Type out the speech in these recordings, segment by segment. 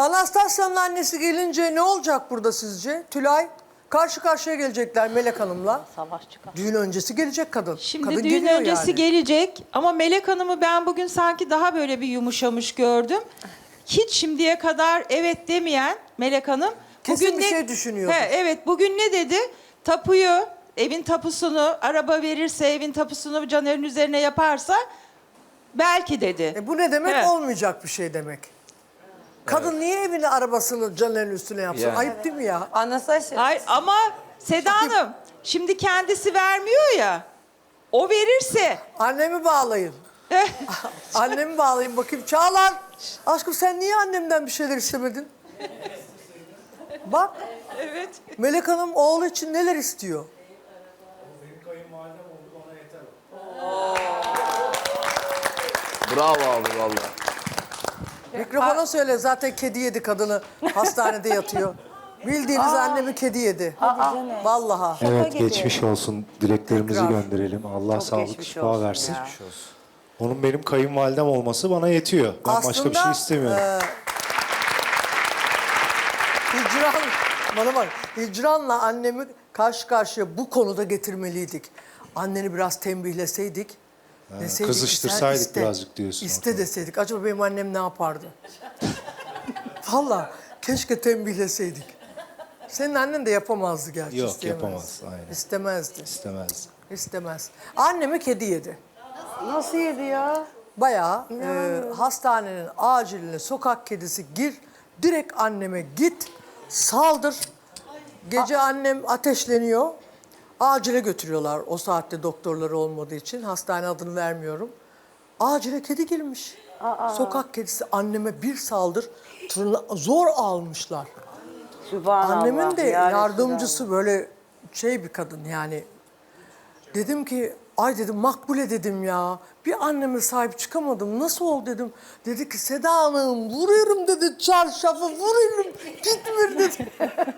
Anastasya'nın annesi gelince ne olacak burada sizce? Tülay karşı karşıya gelecekler Melek Hanım'la. Savaş çıkar. Düğün öncesi gelecek kadın. Şimdi kadın düğün geliyor öncesi yani. gelecek ama Melek Hanım'ı ben bugün sanki daha böyle bir yumuşamış gördüm. Hiç şimdiye kadar evet demeyen Melek Hanım. Kesin bir şey düşünüyordu. He, evet bugün ne dedi? Tapuyu, evin tapusunu, araba verirse evin tapusunu Caner'in üzerine yaparsa belki dedi. E bu ne demek? Evet. Olmayacak bir şey demek. Kadın niye evini arabasını Caner'in üstüne yapsın? Yani. Ayıp değil mi ya? Anastasia. Hayır ama Seda Hanım şimdi kendisi vermiyor ya. O verirse Annemi bağlayın. Annemi bağlayın bakayım. Çağlar. Aşkım sen niye annemden bir şeyler istemedin? Bak evet. Melek Hanım oğlu için neler istiyor? Bravo abi valla. Mikrofona söyle zaten kedi yedi kadını hastanede yatıyor. Bildiğiniz annemi kedi yedi. Vallahi. Evet geçmiş olsun dileklerimizi Tekrar. gönderelim. Allah sağlık geçmiş şifa olsun versin. ya. Onun benim kayınvalidem olması bana yetiyor. Ben başka bir şey istemiyorum. e, Hicran, bana bak. Hicran'la annemi karşı karşıya bu konuda getirmeliydik. Anneni biraz tembihleseydik. Deseydik kızıştırsaydık iste, birazcık diyorsun İste ortada. deseydik. Acaba benim annem ne yapardı? Vallahi keşke tembihleseydik. Senin annen de yapamazdı gerçi. Yok, isteyemez. yapamaz, aynen. İstemezdi. İstemez. İstemez. Annemi kedi yedi. Nasıl yedi ya? Bayağı e, hastanenin aciline sokak kedisi gir. Direkt anneme git. Saldır. Gece annem ateşleniyor. Acile götürüyorlar o saatte doktorları olmadığı için. Hastane adını vermiyorum. Acile kedi girmiş. Sokak kedisi anneme bir saldır. Tırna- zor almışlar. Sübhanallah. Annemin de ya yardımcısı böyle şey bir kadın yani. Dedim ki ay dedim makbule dedim ya. Bir anneme sahip çıkamadım. Nasıl oldu dedim. Dedi ki Seda Hanım vuruyorum dedi çarşafı vuruyorum. Gitmir dedi.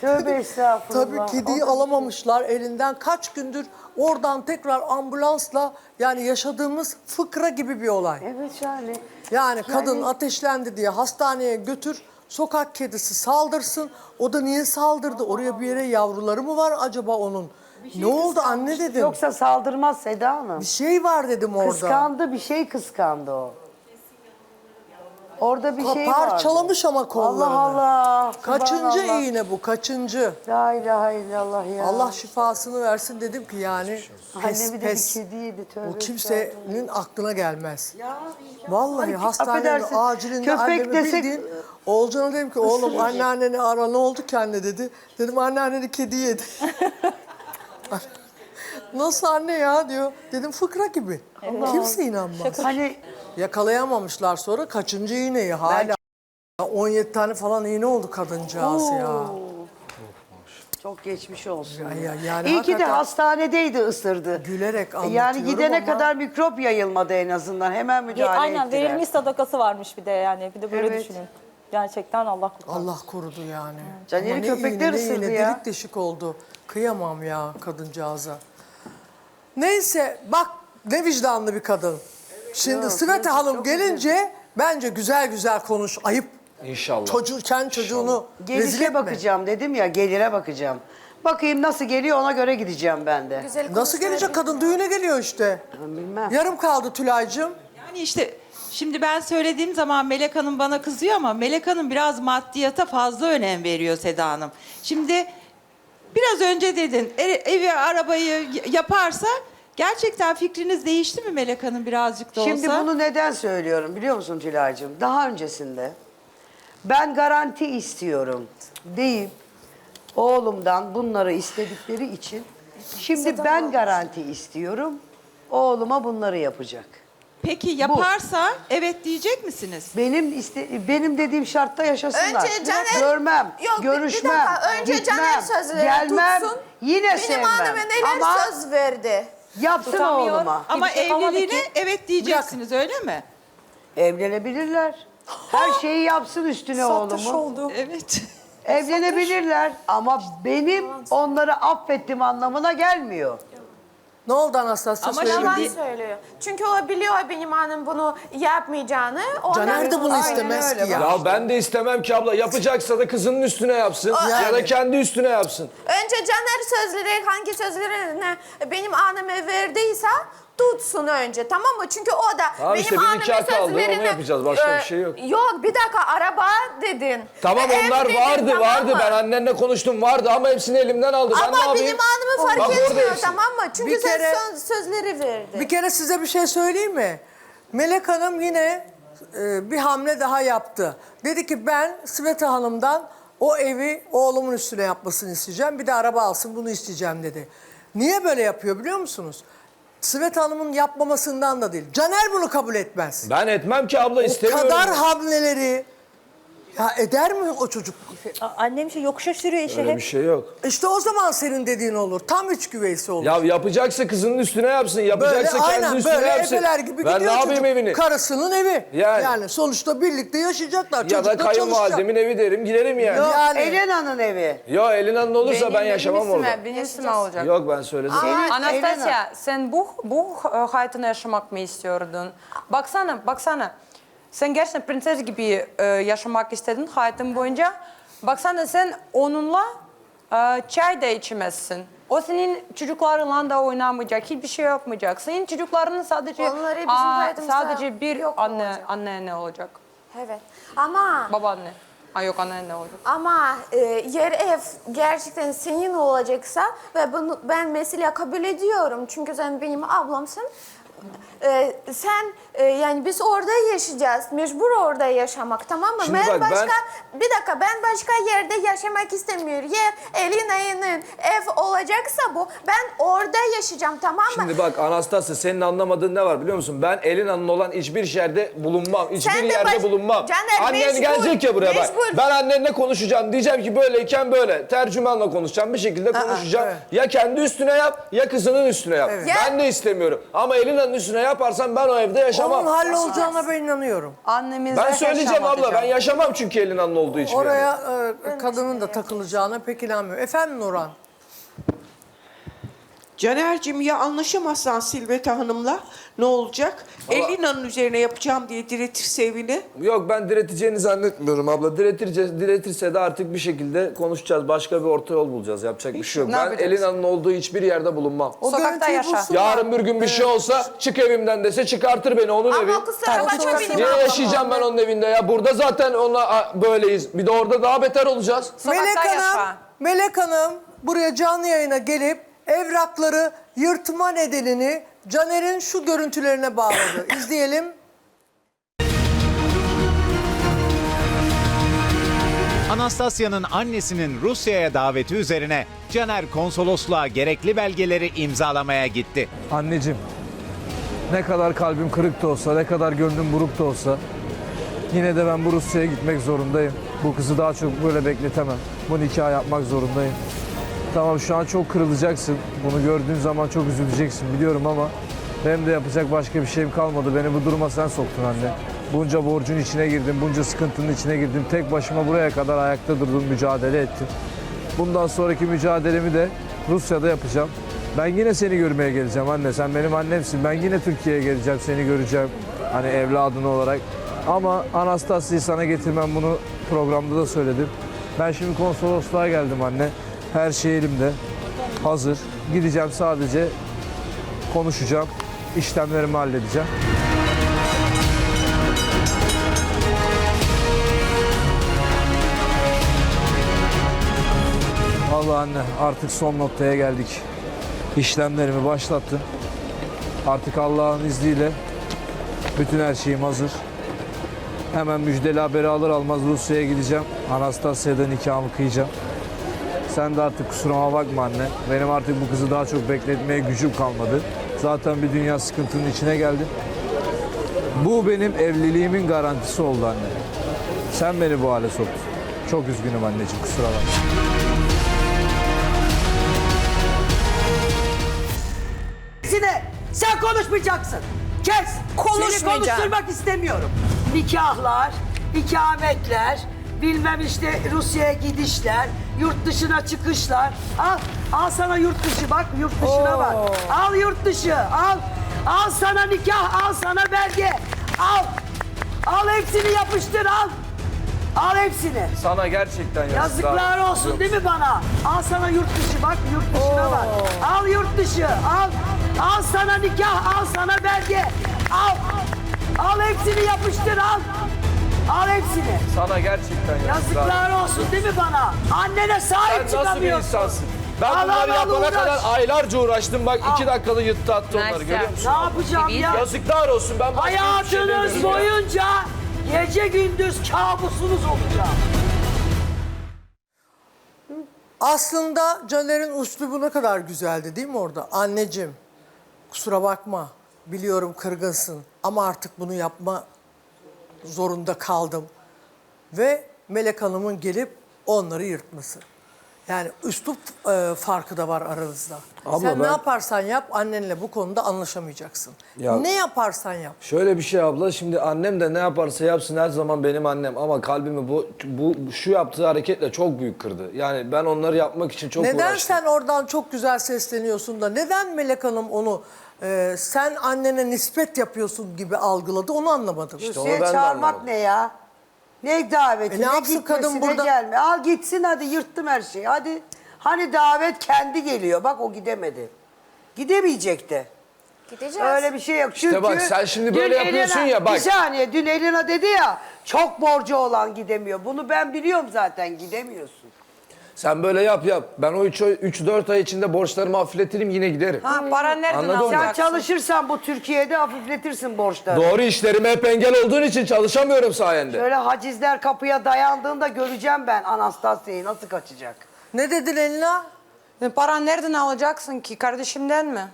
Tövbe estağfurullah. Tabii kediyi alamamışlar elinden. Kaç gündür oradan tekrar ambulansla yani yaşadığımız fıkra gibi bir olay. Evet yani. Yani kadın ateşlendi diye hastaneye götür, sokak kedisi saldırsın. O da niye saldırdı? Oraya bir yere yavruları mı var acaba onun? ne oldu anne dedim. Yoksa saldırmaz Seda Hanım. Bir şey var dedim orada. Kıskandı bir şey kıskandı o. Orada bir şey var. parçalamış ama kollarını. Allah Allah. Kaçıncı Subhanallah. iğne bu? Kaçıncı? La ilahe illallah ya. Allah şifasını versin dedim ki yani pes Anne bir de pes. bir kedi yedi tövbe. Bu kimsenin aklına gelmez. Vallahi Ay, hastanenin affedersin, acilinde köpek annemi desek- bildiğin Oğulcan'a dedim ki oğlum anneanneni ara ne oldu ki anne dedi. Dedim anneanneni kedi yedi. Nasıl anne ya diyor. Dedim fıkra gibi. Kimse inanmaz. Hani Yakalayamamışlar sonra kaçıncı iğneyi hala. 17 tane falan iğne oldu kadıncağız ya. çok geçmiş olsun. Ya- ya- yani İyi ki de hastanedeydi ısırdı. Gülerek Yani anlatıyorum gidene ama- kadar mikrop yayılmadı en azından. Hemen müdahale Aynen ettiler. verilmiş sadakası varmış bir de yani. Bir de böyle Evet. düşünün. Gerçekten Allah kurtarsın. Allah korudu yani. Caner'i Ama ne köpekler iğne, ne ısırdı iğne, ya. Delik deşik oldu. Kıyamam ya kadıncağıza. Neyse bak ne vicdanlı bir kadın. Şimdi Sıvete Hanım gelince bence güzel güzel konuş. Ayıp. İnşallah. Çocuğu, kendi çocuğunu rezil Gelişe etme. bakacağım dedim ya, gelire bakacağım. Bakayım nasıl geliyor ona göre gideceğim ben de. Nasıl gelecek kadın? Düğüne geliyor işte. Ben bilmem. Yarım kaldı Tülay'cığım. Yani işte şimdi ben söylediğim zaman Melek Hanım bana kızıyor ama Melek Hanım biraz maddiyata fazla önem veriyor Seda Hanım. Şimdi biraz önce dedin e- evi arabayı y- yaparsa gerçekten fikriniz değişti mi Melek Hanım birazcık da olsa? Şimdi bunu neden söylüyorum biliyor musun Tülay'cığım? Daha öncesinde ben garanti istiyorum deyip oğlumdan bunları istedikleri için şimdi ben garanti istiyorum. Oğluma bunları yapacak. Peki yaparsa evet diyecek misiniz? Benim iste, benim dediğim şartta yaşasınlar. Önce Caner- Görmem, Yok, bir- bir görüşmem, dakika. Önce gitmem, Caner sözleri gelmem, tutsun. yine Benim sevmem. anneme neler Ama söz verdi. Yapsın Tutamıyor. oğluma. Ama Bir evliliğine ki. evet diyeceksiniz öyle mi? Evlenebilirler. Her şeyi yapsın üstüne oğlumun. Evet. Evlenebilirler ama benim onları affettim anlamına gelmiyor. Ne oldu Anastasya? Ama Söyle şimdi-. Yalan söylüyor. Çünkü o biliyor benim hanım bunu yapmayacağını. Ondan Caner de bunu Aynen istemez öyle. ki ya. Ya ben de istemem ki abla. Yapacaksa da kızının üstüne yapsın. Ya da Yani. kendi üstüne yapsın. Önce Caner sözleri hangi sözlerini benim anneme verdiyse tutsun önce tamam mı? Çünkü o da Tamam benim işte bir anneme nikah kaldı, onu yapacağız. Başka e, bir şey yok. Yok bir dakika araba dedin. Tamam ev onlar dedin, vardı tamam vardı. mı? Ben annenle konuştum vardı ama hepsini elimden aldı. ben ne Ama yapayım? benim anneme fark Bak orada etmiyor hepsi. tamam mı? Çünkü Bir sen kere- söz- sözleri verdin. Bir kere size bir şey söyleyeyim mi? Melek Hanım yine e, bir hamle daha yaptı. Dedi ki ben Sveta Hanım'dan o evi oğlumun üstüne yapmasını isteyeceğim. Bir de araba alsın bunu isteyeceğim dedi. Niye böyle yapıyor biliyor musunuz? Sveta Hanım'ın yapmamasından da değil. Caner bunu kabul etmez. Ben etmem ki abla O istemiyorum. kadar hamleleri ya eder mi o çocuk? A- Annem şey yokuşa sürüyor işi Öyle hep. bir şey yok. İşte o zaman senin dediğin olur. Tam üç güveysi olur. Ya yapacaksa kızının üstüne yapsın. Yapacaksa Böyle kendi aynen üstüne böyle yapsın. efeler gibi ben ne gidiyor yapayım çocuk. evini? Karısının evi. Yani. Yani. sonuçta birlikte yaşayacaklar. ya Çocuk da çalışacak. kayınvalidemin evi derim giderim yani. Yok. Yani. Elena'nın evi. Ya elin hanım olursa ben yaşamam orada. Benim ismime olacak. Yok ben söyledim. Anastasya sen bu bu hayatını yaşamak mı istiyordun? Baksana baksana. Sen gerçekten prenses gibi e, yaşamak istedin hayatın boyunca. Baksana sen onunla e, çay da içmezsin. O senin çocuklarınla da oynamayacak, hiçbir şey yapmayacak. Senin çocukların sadece Onları bizim hayatımızda sadece bir yok anne olacak? anne ne olacak? Evet. Ama Babaanne. Ay yok anne ne olacak? Ama e, yer ev gerçekten senin olacaksa ve bunu ben mesela kabul ediyorum. Çünkü sen benim ablamsın. E, sen e, yani biz orada yaşayacağız. Mecbur orada yaşamak tamam mı? Şimdi ben bak, ben- başka bir dakika ben başka yerde yaşamak istemiyorum. Ya Elina'nın ev olacaksa bu ben orada yaşayacağım tamam mı? Şimdi bak Anastasya senin anlamadığın ne var biliyor musun? Ben Elina'nın olan hiçbir yerde bulunmam. Hiçbir Sen de yerde baş- bulunmam. Caner, Annen mecbur, gelecek ya buraya bak. mecbur. Ben annenle konuşacağım. Diyeceğim ki böyleyken böyle. Tercümanla konuşacağım. Bir şekilde konuşacağım. evet. Ya kendi üstüne yap ya kızının üstüne yap. Evet. Ben de istemiyorum. Ama Elina'nın üstüne yaparsan ben o evde yaşamam. Onun hallolacağına ben inanıyorum. Annemizle Ben söyleyeceğim abla. Ben yaşamam çünkü Elina'nın olduğu hiçbir yerde. Oraya e, kadının da takılacağına pek inanmıyorum. Efendim Nurhan? Caner'cim ya anlaşamazsan Silveta Hanım'la ne olacak? Elina'nın üzerine yapacağım diye diretirse evini. Yok ben direteceğini zannetmiyorum abla. Diretirce, diretirse de artık bir şekilde konuşacağız. Başka bir orta yol bulacağız. Yapacak bir şey yok. Ne Ben yapacağız? Elina'nın olduğu hiçbir yerde bulunmam. O Sokakta görüntüyü yaşa. bulsunlar. Yarın bir gün bir şey olsa çık evimden dese çıkartır beni onun evi. Ama kusura bakma benim Niye yaşayacağım ben onun evinde ya? Burada zaten ona a, böyleyiz. Bir de orada daha beter olacağız. Sokakta Melek Hanım, yaşa. Melek Hanım buraya canlı yayına gelip evrakları yırtma nedenini Caner'in şu görüntülerine bağladı. İzleyelim. Anastasya'nın annesinin Rusya'ya daveti üzerine Caner konsolosluğa gerekli belgeleri imzalamaya gitti. Anneciğim, ne kadar kalbim kırık da olsa, ne kadar gönlüm buruk da olsa yine de ben bu Rusya'ya gitmek zorundayım. Bu kızı daha çok böyle bekletemem. Bu nikah yapmak zorundayım. Tamam şu an çok kırılacaksın. Bunu gördüğün zaman çok üzüleceksin biliyorum ama benim de yapacak başka bir şeyim kalmadı. Beni bu duruma sen soktun anne. Bunca borcun içine girdim, bunca sıkıntının içine girdim. Tek başıma buraya kadar ayakta durdum, mücadele ettim. Bundan sonraki mücadelemi de Rusya'da yapacağım. Ben yine seni görmeye geleceğim anne. Sen benim annemsin. Ben yine Türkiye'ye geleceğim, seni göreceğim. Hani evladın olarak. Ama Anastasya'yı sana getirmem bunu programda da söyledim. Ben şimdi konsolosluğa geldim anne. Her şey elimde. Hazır. Gideceğim sadece konuşacağım. işlemlerimi halledeceğim. Vallahi anne artık son noktaya geldik. İşlemlerimi başlattım. Artık Allah'ın izniyle bütün her şeyim hazır. Hemen müjdeli haberi alır almaz Rusya'ya gideceğim. Anastasya'da nikahımı kıyacağım. Sen de artık kusuruma bakma anne. Benim artık bu kızı daha çok bekletmeye gücüm kalmadı. Zaten bir dünya sıkıntının içine geldim. Bu benim evliliğimin garantisi oldu anne. Sen beni bu hale soktun. Çok üzgünüm anneciğim kusura bakma. Sine sen konuşmayacaksın. Kes. Seni Konuşmayacağım. konuşturmak istemiyorum. Nikahlar, ikametler, bilmem işte Rusya'ya gidişler, yurt dışına çıkışlar. Al, al sana yurt dışı bak, yurt dışına bak. Al yurt dışı, al. Al sana nikah, al sana belge. Al. Al hepsini yapıştır, al. Al hepsini. Sana gerçekten yazıklar, Yazıklar olsun değil mi bana? Al sana yurt dışı bak yurt dışına bak. Al yurt dışı al. Al sana nikah al sana belge. Al. Al hepsini yapıştır al. Al hepsini. Sana gerçekten yazıklar. Yazıklar olsun değil mi bana? Annene Sen sahip nasıl bir çıkamıyorsun. insansın? Ben Al, bunları al, al, yapana uğraş. kadar aylarca uğraştım. Bak iki dakikada yıttı attı onları Nice. görüyor musun? Ne yapacağım ya? Yazıklar olsun ben başka hiçbir şey Hayatınız demiyorum ya. boyunca gece gündüz kabusunuz olacağım. Aslında Caner'in üslubu ne kadar güzeldi değil mi orada? Anneciğim kusura bakma biliyorum kırgınsın ama artık bunu yapma zorunda kaldım. Ve Melek Hanım'ın gelip onları yırtması. Yani üslup e, farkı da var aranızda. Abla Sen ne ben- yaparsan yap annenle bu konuda anlaşamayacaksın. Ya- Ne yaparsan yap. Şöyle bir şey abla şimdi annem de ne yaparsa yapsın her zaman benim annem ama kalbimi bu bu şu yaptığı hareketle çok büyük kırdı. Yani ben onları yapmak için çok neden uğraştım. sen oradan çok güzel sesleniyorsun da neden Melek Hanım onu e, sen annene nispet yapıyorsun gibi algıladı onu anlamadım. onu Rusya'ya ben de çağırmak anlamadım. ne ya? Ne daveti, E ne ne, yapsın gitmesi, kadın ne burada? gelme. Al gitsin hadi yırttım her şeyi. Hadi. Hani davet kendi geliyor. Bak o gidemedi. Gidemeyecek de. Gideceğiz. Öyle bir şey yok. Çünkü bak sen şimdi böyle dün yapıyorsun Elena- ya, bak. Bir saniye dün Elena dedi ya çok borcu olan gidemiyor. Bunu ben biliyorum zaten gidemiyorsun. Sen böyle yap yap. Ben o 3-4 ay içinde borçlarımı hafifletirim yine giderim. Ha, para nereden Anladın mı? Sen alacaksın? çalışırsan bu Türkiye'de hafifletirsin borçları. Doğru işlerime hep engel olduğun için çalışamıyorum sayende. Şöyle hacizler kapıya dayandığında göreceğim ben Anastasya'yı nasıl kaçacak. Ne dedin Elina? E, Para nereden alacaksın ki? Kardeşimden mi?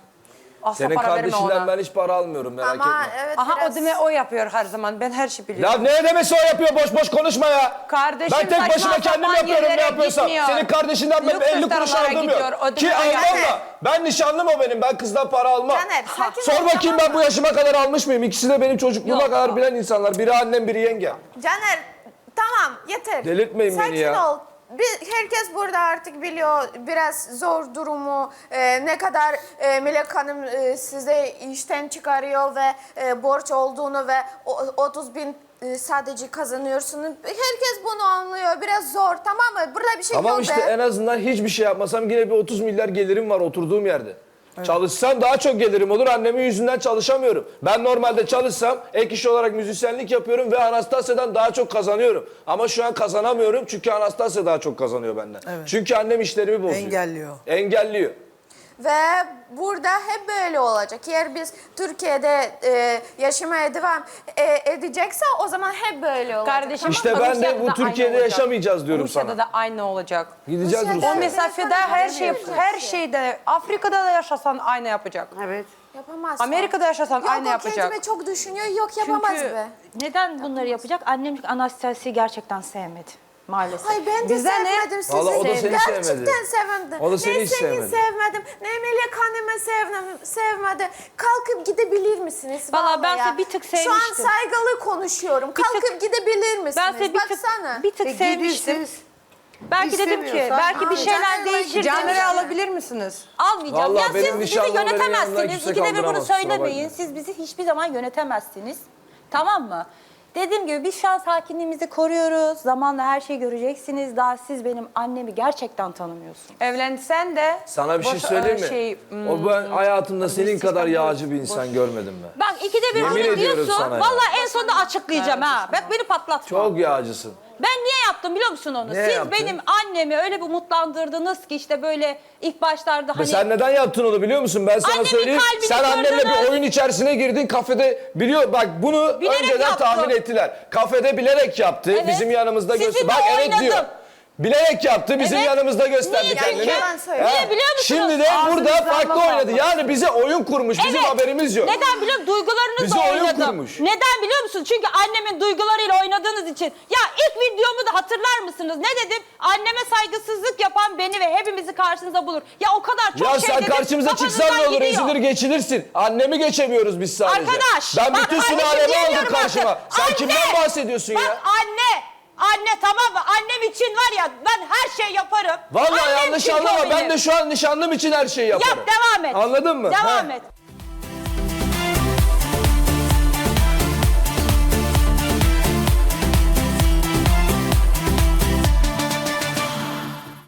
Asla Senin para verme kardeşinden ona. ben hiç para almıyorum merak Ama etme. evet Aha biraz... o deme o yapıyor her zaman. Ben her şeyi Ya biliyorum. ne demesi o yapıyor boş boş konuşma ya. Kardeşim ben tek saçma başıma kendim sapan yapıyorum ne yerlere yapıyorsam. gitmiyor. Senin kardeşinden benim Lüks 50 kuruş restoranlara aldığım gidiyor, yok. Ki almam Caner. da. Ben nişanlım o benim. Ben kızdan para almam. Caner, sakin ol, Sor bakayım tamam ben bu mı? yaşıma kadar almış mıyım? İkisi de benim çocukluğuma Yok. kadar bilen insanlar. Biri annem biri yengem. Caner tamam yeter. Delirtmeyin beni Sakin ya. ol. Bir, herkes burada artık biliyor biraz zor durumu, e, ne kadar e, Melek Hanım e, size işten çıkarıyor ve e, borç olduğunu ve o, 30 bin e, sadece kazanıyorsunuz. Herkes bunu anlıyor. Biraz zor tamam mı? Burada bir şey Tamam yok işte be. en azından hiçbir şey yapmasam yine bir 30 milyar gelirim var oturduğum yerde. Çalışsam daha çok gelirim olur. Annemin yüzünden çalışamıyorum. Ben normalde çalışsam ek iş olarak müzisyenlik yapıyorum ve Anastasya'dan daha çok kazanıyorum. Ama şu an kazanamıyorum çünkü Anastasya daha çok kazanıyor benden. Çünkü annem işlerimi bozuyor. Engelliyor. Engelliyor. Ve burada hep böyle olacak. Eğer biz Türkiye'de e, yaşamaya devam e, edecekse o zaman hep böyle olacak. Kardeşim İşte ama ben de Rusya'da bu da Türkiye'de aynı olacak. yaşamayacağız diyorum Rusya'da sana. da aynı olacak. Gideceğiz Rusya'da- Rusya'ya. O mesafede her şey her şeyde Afrika'da da yaşasan aynı yapacak. Evet. Yapamaz. Amerika'da yaşasan yok, aynı o yapacak. kendime çok düşünüyor. Yok yapamaz Çünkü be. neden bunları yapacak? Annem Anastasya'yı gerçekten sevmedi maalesef. Ay ben de Bize ne? sevmedim sizi. Vallahi o da seni Gerçekten sevmedi. sevmedim. O da seni ne hiç seni sevmedi. sevmedim. Ne Melek Hanım'ı sevmedim, sevmedi. Kalkıp gidebilir misiniz? Vallahi ben size bir tık Şu an sevmiştim. saygılı konuşuyorum. Bir tık- Kalkıp gidebilir misiniz? Ben size bir tık, Baksana. bir tık E, sevmiştim. Belki dedim ki İstemiyorsan- belki bir Aa, şeyler Caner'le değişir. Caner'i alabilir misiniz? Almayacağım. Vallahi ya benim siz bizi nişanlım benim yanımdan yönetemezsiniz. kimse İkide bir bunu kaldıramaz, kusura söylemeyin. Siz bizi hiçbir zaman yönetemezsiniz. Tamam mı? Dediğim gibi biz şu an sakinliğimizi koruyoruz. Zamanla her şeyi göreceksiniz. Daha siz benim annemi gerçekten tanımıyorsunuz. Evlensen de Sana bir şey boş- söyleyeyim mi? şey, hmm, o ben hayatımda senin kadar yağcı bir insan görmedim ben. Bak ikide bir Yemin bunu ediyorum diyorsun. sana ya. Vallahi en sonunda açıklayacağım ha. Bak beni patlatma. Çok yağcısın. Ben niye yaptım biliyor musun onu? Niye Siz yaptın? benim annemi öyle bir umutlandırdınız ki işte böyle ilk başlarda hani sen neden yaptın onu biliyor musun? Ben sana Annemin söyleyeyim. kalbini Sen annenle kırdınız. bir oyun içerisine girdin kafede biliyor bak bunu Bilerek önceden yaptım. tahmin ettiler. Kafede bilerek yaptı. Evet. Bizim yanımızda Sizinle gösterdi. Bak evet oynadım. diyor. Bilerek yaptı bizim Evet. yanımızda gösterdi Niye? kendini. Yalan söylüyor. Niye biliyor musunuz? Şimdi de Ağzınızdan burada farklı laf oynadı. almak. Yani bize oyun kurmuş. Bizim Evet. haberimiz yok. Neden biliyor musun? Duygularınızla Bizi oyun oynadım. kurmuş. Neden biliyor musun? Çünkü annemin duygularıyla oynadığınız için. Ya ilk videomu da hatırlar mısınız? Ne dedim? Anneme saygısızlık yapan beni ve hepimizi karşınıza bulur. Ya o kadar çok ya şey sen dedim. karşımıza kafanızdan çıksan ne olur gidiyor. ezilir geçilirsin. Annemi geçemiyoruz biz sadece. Arkadaş. Ben bak bütün anneciğim sülalemi aldım karşıma. artık. Sen Anne, kimden bahsediyorsun bak, ya? anne. Anne tamam mı? Annem için var ya ben her şey yaparım. Vallahi Annem yanlış çünkü o anlama. Ben de şu an nişanlım için her şeyi yaparım. Yap devam et. Anladın mı? Devam He. et.